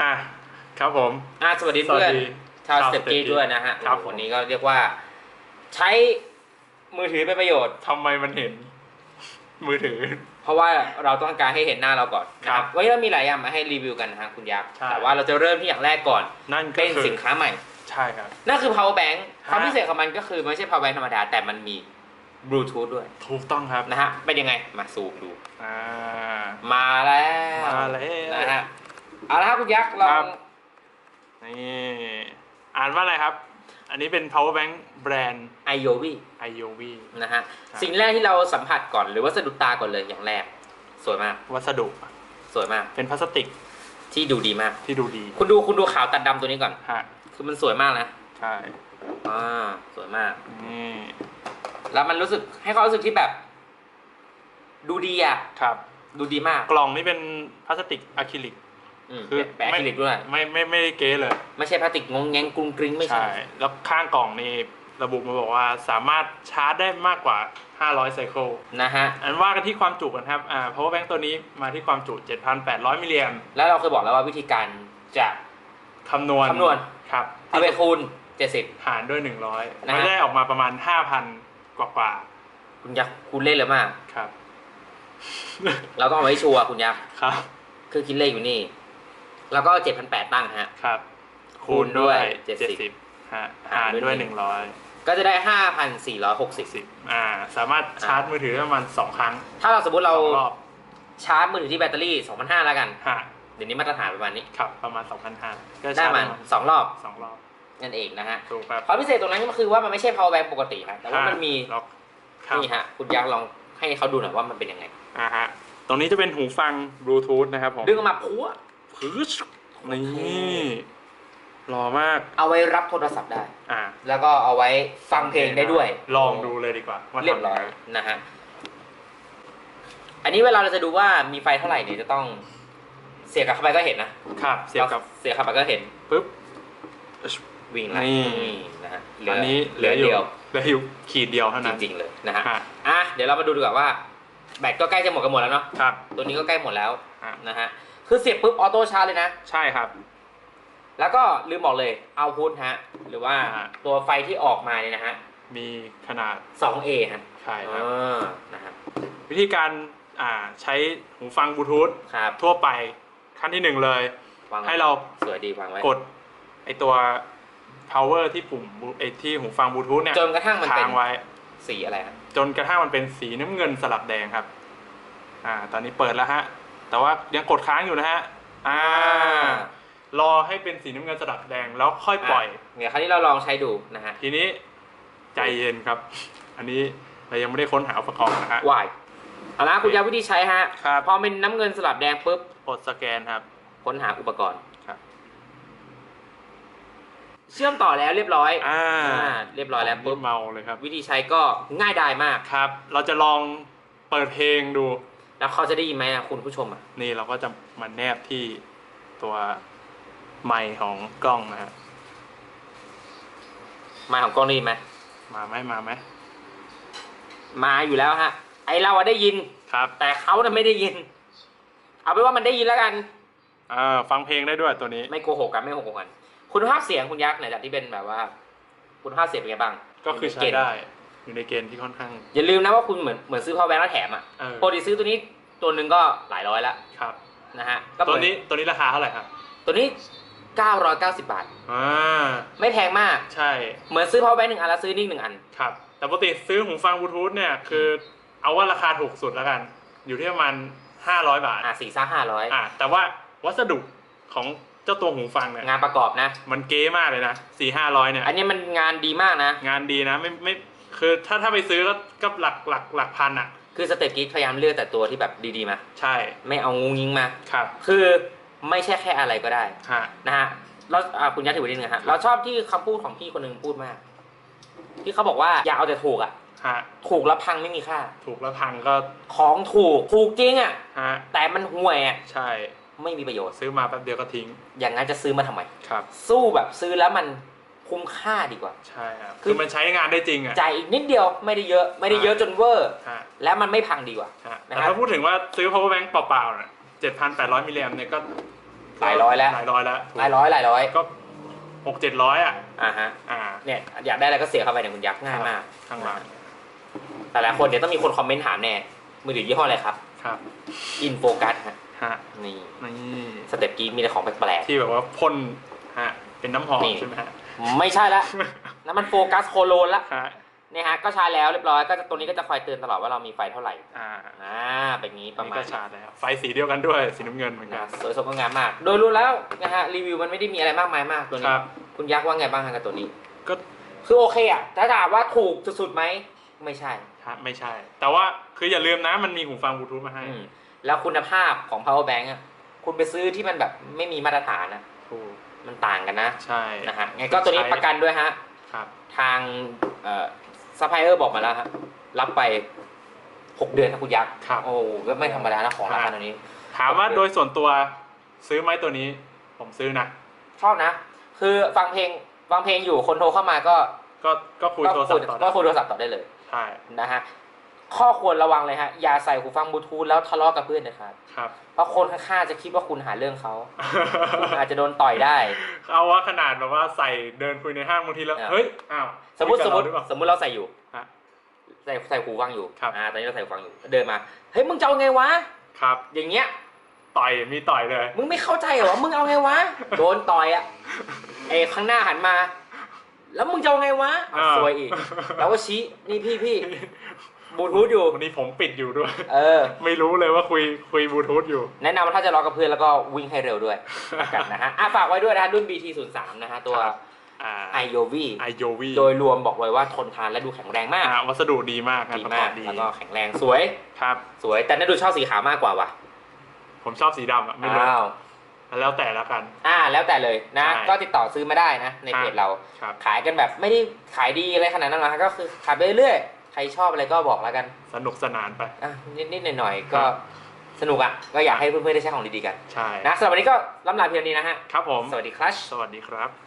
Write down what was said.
อะครับผม อะสวัสดีสวัเพื่สอนดีชาวชาวสเต็ปกี้ Step ด้วยนะฮะครับผมวันนี้ก็เรียกว่า ใช้มือถือเป็นประโยชน์ทำไมมันเห็น มือถือ เพราะว่าเราต้องการให้เห็นหน้าเราก่อนนะครับวันนี้เรามีหลายอย่างมาให้รีวิวกันนะฮะคุณยักษ์ใช่แต่ว่าเราจะเริ่มที่อย่างแรกก่อน นั่นก็เป็นคือสินค้าใหม่ ใช่ครับ นั่นคือ power bank ฮะความพิเศษของมันก็คือไม่ใช่ power bank ธรรมดาแต่มันมีบลูทูธด้วย ถูกต้องครับนะฮะเป็นยังไงมาซูมดูอ่ามาแล้ว มาแล้วนะฮะ เอาละครับคุณยักษ์ลอครังบ นี่อ่านว่าอะไรครับ อันนี้เป็น power bank แบรนด์ ไอโยวี IOV นะฮะ ครับ สิ่งแรกที่เราสัมผัสก่อนหรือว่าสะดุดตาก่อนเลยอย่างแรก สวยมาก วัสดุสวยมากเป็นพลาสติกที่ดูดีมาก ที่ดูดีคุณดูคุณดูขาวตัดดำตัวนี้ก่อน ฮะคือมันสวยมากนะใช่อ่าสวยมาก นี่แล้วมันรู้สึกให้ความรู้สึกที่แบบ ดูดีอะ ครับ ดูดีมาก กล่องนี่เป็นพลาสติกอะคริลิกอืม คือแปะอะคริลิกด้วย ไม่ไม่ไม่ได้เก๋เลย ไม่ใช่พลาสติกงงแงงกรุงกริ้งไม่ใช่ใช่ แล้วข้างกล่องนี่ระบุมาบอกว่าสามารถชาร์จได้มากกว่า 500 ไซเคิลนะฮะ อันว่ากันที่ความจุกันครับอ่า power bank ตัวนี้มาที่ความจุ 7,800 มิลลิแอมแล้วเราเคยบอกแล้วว่าวิธีการจะคำนวณคำนวณครับเอาไปคูณ 70 หารด้วย 100นะฮะมันได้ออกมาประมาณ 5,000 กว่ากว่า คุณยักษ์คุณเล่นเลยมากๆครับ เราต้องเอาไว้ชัวร์คุณยักษ์ ครับ คือคิดเลขอยู่นี่ แล้วก็7,800ตั้งฮะ ครับ คูณด้วย70 70ฮะหาหารรด้วยด้วยหนึ่ง100ก็จะได้5,460 10อ่า สามารถชาร์จมือถือได้ประมาณ2ครั้ง ถ้าเราสมมติเราสองรอบชาร์จมือถือที่แบตเตอรี่2,500แล้วกันฮะเดี๋ยวนี้มาตรฐานประมาณนี้ ครับ ประมาณ2,500ก็ได้ชาร์จมันประมาณสองรอบสองรอบนั่นเองนะฮะถูกครับความพิเศษตรงนั้นก็คือว่ามันไม่ใช่ power bank ปกติครับแต่ว่ามันมีล็อกครับนี่ฮะ คุณยักษ์ลองให้เขาดูหน่อยว่ามันเป็นยังไงอ่าฮะตรงนี้จะเป็นหูฟังบลูทูธนะครับผมดึงออกมาพัว พื้ชนี่หล่อมากเอาไว้รับโทรศัพท์ได้ อ่าแล้วก็เอาไว้ฟังเพลงได้ด้วย ลองดูเลยดีกว่าว่าเรียบร้อยนะฮะ อันนี้เวลาเราจะดูว่ามีไฟเท่าไหร่เนี่ยจะต้องเสียบกลับเข้าไปก็เห็นนะครับเสียบกับเสียบเข้าไปก็เห็นปุ๊บ วิ่งแล้วนี่นะฮะอันนี้เหลืออยู่เดียวเหลืออยู่ขีดเดียวเท่าจนั้นริงๆเลยนะฮะฮะอะเดี๋ยวเรามาดูดีกว่าว่า แบตก็ใกล้จะหมดกันหมดแล้วเนาะ ครับ ตัวนี้ก็ใกล้หมดแล้วอะ นะฮะ คือเสียบปุ๊บออโต้ชาร์จเลยนะ ใช่ครับ แล้วก็ลืมบอกเลยเอาพุทฮะ หรือว่าอ่า ตัวไฟที่ออกมาเนี่ยนะฮะ มีขนาด 2A ฮะใช่ครับ เออนะฮะวิธีการอ่าใช้หูฟังบลูทูธครับทั่วไปขั้นที่หนึ่งเลย วางไว้ให้เราสวยดีวางไว้ กดไอตัว power ที่ปุ่มไอที่หูฟังบลูทูธเนี่ยจนกระทั่งมันเป็นค้างไว้ สีอะไรฮะจนกระทั่งมันเป็นสีน้ำเงินสลับแดงครับ อ่า ตอนนี้เปิดแล้วฮะ แต่ว่ายังกดค้างอยู่นะฮะ อ่า รอให้เป็นสีน้ำเงินสลับแดงแล้วค่อยปล่อยะเดี๋ยวคราวนี้เราลองใช้ดูนะฮะทีนี้ใจเย็นครับ อันนี้เรายังไม่ได้ค้นหาอุปกรณ์นะฮะ วายเอาละคุณยาวิธีใช้ฮะ ครับ พอเป็นน้ำเงินสลับแดงปุ๊บกดสแกนครับ ค้นหาอุปกรณ์ ครับ เชื่อมต่อแล้วเรียบร้อยอ่าอ่าเรียบร้อยแล้วปุ๊บเมาเลยครับ วิธีใช้ก็ง่ายดายมาก ครับ เราจะลองเปิดเพลงดู แล้วเขาจะได้ยินไหมอะคุณผู้ชมอะนี่เราก็จะมาแนบที่ตัวไมค์ของกล้องนะฮะมาของกล้องได้ยินไหมมาไหมมาไหมมาอยู่แล้วฮะ ไอเราอะได้ยิน ครับแต่เขาน่ะไม่ได้ยิน เอาเป็นว่ามันได้ยินแล้วกัน อ่าฟังเพลงได้ด้วยตัวนี้ ไม่โกหกกันไม่โกหกกัน คุณภาพเสียงคุณยักษ์ไหนจากที่เป็นแบบว่า คุณภาพเสียงเป็นไงบ้างก็คือในใช้เกณฑ์ได้ อยู่ในเกณฑ์ที่ค่อนข้าง อย่าลืมนะว่าคุณเหมือนเหมือนซื้อพาวแบงค์แล้วแถมอะเออ ปกติซื้อตัวนี้ตัวหนึ่งก็หลายร้อยละครับ นะฮะก็เหมืตัอวนี้ตัวนี้ราคาเท่าไหร่ครับตัวนี้ 990 บาท อ่าไม่แพงมาก ใช่เหมือนซื้อพาวแบงค์หนึ่งอันแล้วซื้อนิ่งหนึ่งอัน ครับ แต่ปกติซื้อหูฟังบลูทูธเนี่ยคือเอาว่าราคาถูกสุดแล้วกัน อยู่ที่ประมาณ500 บาทอะสี่ซ่าห้าร้อยอ่าแต่ว่าวัสดุของเจ้าตัวหูฟังเนี่ยงานประกอบนะ มันเก๋มากเลยนะสี่ห้าร้อยเนี่ย อันนี้มันงานดีมากนะ งานดีนะไม่ไม่ คือถ้าถ้าไปซื้อก็ก็หลักหลักหลักพันอะ คือสเต็ปกิ๊กพยายามเลือกแต่ตัวที่แบบดีๆมา ใช่ไม่เอางุงยิงมา ครับ คือไม่ใช่แค่อะไรก็ได้ฮะนะฮะเราอ่าคุณยัดถือไว้นิดนึงฮะเราชอบที่คำพูดของพี่คนหนึ่งพูดมาก ที่เขาบอกว่าอย่าเอาแต่ถูกอะ ฮะถูกแล้วพังไม่มีค่า ถูกแล้วพังก็ของถูกถูกจริงอะ ฮะแต่มันห่วยอะใช่ ไม่มีประโยชน์ ซื้อมาแป๊บเดียวก็ทิ้งอย่างนั้นจะซื้อมาทำไม ครับ สู้แบบซื้อแล้วมัน คุ้มค่าดีกว่า ใช่ครับ คืคืออมันใช้งานได้จริงอะจ่ายอีกนิดเดียวไม่ได้เยอะไม่ได้เยอะจนเวอร์ฮะแล้วมันไม่พังดีกว่าฮะนะแต่ครับถ้าพูดถึงว่าซื้อ power bank เปล่าๆเนี่ยเจ็ดพันแปดร้อยมิลลิแอมเนี่ยก็หลายร้อยแล้วหลายร้อยแล้วถูกหลายร้อยหลายร้อยก็หกเจ็ดร้อยอะอ่าฮะอ่าเนี่ยอยากได้อะไรก็เสียเข้าไปเนี่ยคุณยักษ์ง่ายมากข้างหลังแต่ละคนเดี๋ยวต้องมีคนคอมเมนต์ถามแน่มือถือยี่ห้ออะไรครับครับอินโฟกัสฮะฮะนี่นี่สเต็ปกี้มีแต่ของแปลกที่แบบว่าพ่นฮะเป็นน้ำหอมนี่ใช่ไหมฮะๆ ไม่ใช่ละนั่นมันโฟกัสโคโลนละฮะเนี่ยฮะก็ชาร์จแล้วเรียบร้อยก็จะตัวนี้ก็จะคอยเตือนตลอดว่าเรามีไฟเท่าไหร่อ่าอ่าเป็นงี้ปอัระนมานี้ณก็ชาร์จแล้วไฟสีเดียวกันด้วยสีน้ำเงินเหมือนกันะนสวยสดงดงามมาก โดยรู้แล้วนะฮะรีวิวมันไม่ได้มีอะไรมากมายมากตัวคนี้รับคุณยักษ์ว่าไงบ้างฮะกับตัวนี้ ก็คือโอเคอะถ้าถามว่าถูกสุดๆไหมไม่ใช่ฮะไม่ใช่ แต่ว่าคืออย่าลืมนะมันมีหูฟังบลูทูธมาให้อืมแล้วคุณภาพของ power bank อะคุณไปซื้อที่มันแบบไม่มีมาตรฐานนะถูก มันต่างกันนะใช่นะฮะไงก็ตัวนี้ใช้ประกันด้วยฮะครับทางเอ่อซัพพลายเออร์บอกมาแล้วฮะรับไป 6 เดือนนะคุณยักษ์ครับโอ้ก็ไม่ธรรมดานะของราคาตัวนี้ ถามว่าโดยส่วนตัวซื้อไหมตัวนี้ ผมซื้อนะ ชอบนะ คือฟังเพลงฟังเพลงอยู่คนโทรเข้ามาก็ก็ก็คุยก็โทรศัพท์ต่อก็ได้คุยโทรศัพท์ต่อได้เลยใช่นะฮะ ข้อควรระวังเลยฮะ อย่าใส่หูฟังบลูทูธแล้วทะเลาะกับเพื่อนนะครับ ครับ เพราะคนข้างๆจะคิดว่าคุณหาเรื่องเขาอาจจะโดนต่อยได้ เอาว่าขนาดแบบว่าใส่เดินคุยในห้างบางทีแล้วอะเฮ้ย อ้าว สมมติคุสยมกับมติเราหรือเปล่าสมมติเราใส่อยู่ฮะใส่ใส่หูฟังอยู่ครับอ่า ตอนนี้เราใส่หูฟังอยู่ เดินมา เฮ้ย มึงจะเอาไงวะ ครับ อย่างเงี้ย ต่อย มีต่อยเลย มึงไม่เข้าใจเหรอ มึงเอาไงวะ โดนต่อยอะไอ้ข้างหน้าหันมา แล้วมึงจะเอาไงวะเอาอ่าซวยอีก แล้วก็ชี้ นี่พี่พี่ บลูทูธอยู่ วันนี้ผมปิดอยู่ด้วย เออ ไม่รู้เลยว่าคุยคุยบลูทูธอยู่ แนะนำว่าถ้าจะรอกับเพื่อนแล้วก็วิ่งให้เร็วด้วยละกันนะฮะอะฝากไว้ด้วยนะฮะรุ่น BT03 นะฮะ ตัวครับ อ่า i o v ไอโยวีโดยรวมบอกเลยว่าทนทานและดูแข็งแรงมากอ่าวัสดุดีมากงานดีประกมาอกบดีแล้วก็แข็งแรงสวยครับ สวย แต่น่าดูชอบสีขาวมากกว่าว่ะผมชอบสีดำอะไม่รู้อ้าวแล้วแต่ละกัน อ่า แล้วแต่เลยนะ ใช่ก็ติดต่อซื้อมาได้นะ ในเพจเรา ครับ ขายกันแบบไม่ได้ขายดีอะไรขนาดนั้นหรอกฮะก็คือขายไปเรื่อยๆใค รชอบอะไรก็บอกแล้วกันสนุกสนานไปอะนิดๆหน่อยๆก็ครับสนุกอะก็อยากให้เพื่อนๆได้ใช้ของดีๆกันใช่นะสำหรับวันนี้ก็ลำลาเพียงนี้นะฮะครับผมสวัสดีครับสวัสดีครับ